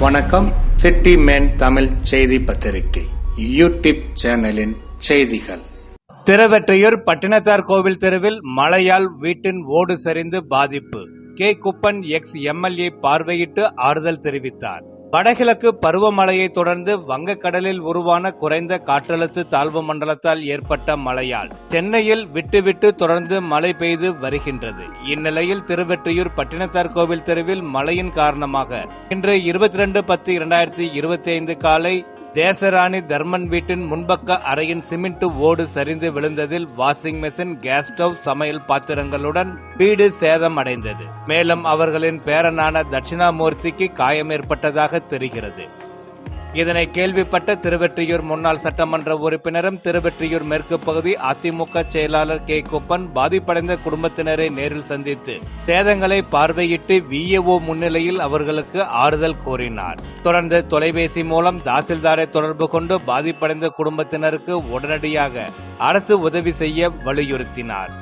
வணக்கம். City man Tamil செய்தி பத்திரிகை யூடியூப் சேனலின் செய்திகள். திருவெற்றியூர் பட்டினத்தார் கோவில் தெருவில் மழையால் வீட்டின் ஓடு சரிந்து பாதிப்பு. கே. குப்பன் எக்ஸ். எம்எல்ஏ பார்வையிட்டு ஆறுதல் தெரிவித்தார். வடகிழக்கு பருவமழையை தொடர்ந்து வங்கக்கடலில் உருவான குறைந்த காற்றழுத்த தாழ்வு மண்டலத்தால் ஏற்பட்ட மழையால் சென்னையில் விட்டுவிட்டு தொடர்ந்து மழை பெய்து வருகின்றது. இந்நிலையில் திருவெற்றியூர் பட்டினத்தார் கோவில் தெருவில் மழையின் காரணமாக இன்று இருபத்தி ரெண்டு பத்து இரண்டாயிரத்தி இருபத்தி ஐந்து காலை தேசராணி தர்மன் வீட்டின் முன்பக்க அறையின் சிமெண்ட் ஓடு சரிந்து விழுந்ததில் வாஷிங் மெஷின் கேஸ் ஸ்டவ் சமையல் பாத்திரங்களுடன் வீடு சேதம் அடைந்தது மேலும் அவர்களின் பேரனான தட்சிணாமூர்த்திக்கு காயம் ஏற்பட்டதாக தெரிகிறது. இதனை கேள்விப்பட்ட திருவெற்றியூர் முன்னாள் சட்டமன்ற உறுப்பினரும் திருவெற்றியூர் மேற்கு பகுதி அதிமுக செயலாளர் கே. குப்பன் பாதிப்படைந்த குடும்பத்தினரை நேரில் சந்தித்து சேதங்களை பார்வையிட்டு விஏஓ முன்னிலையில் அவர்களுக்கு ஆறுதல் கூறினார். தொடர்ந்து தொலைபேசி மூலம் தாசில்தாரை தொடர்பு கொண்டு பாதிப்படைந்த குடும்பத்தினருக்கு உடனடியாக அரசு உதவி செய்ய வலியுறுத்தினார்.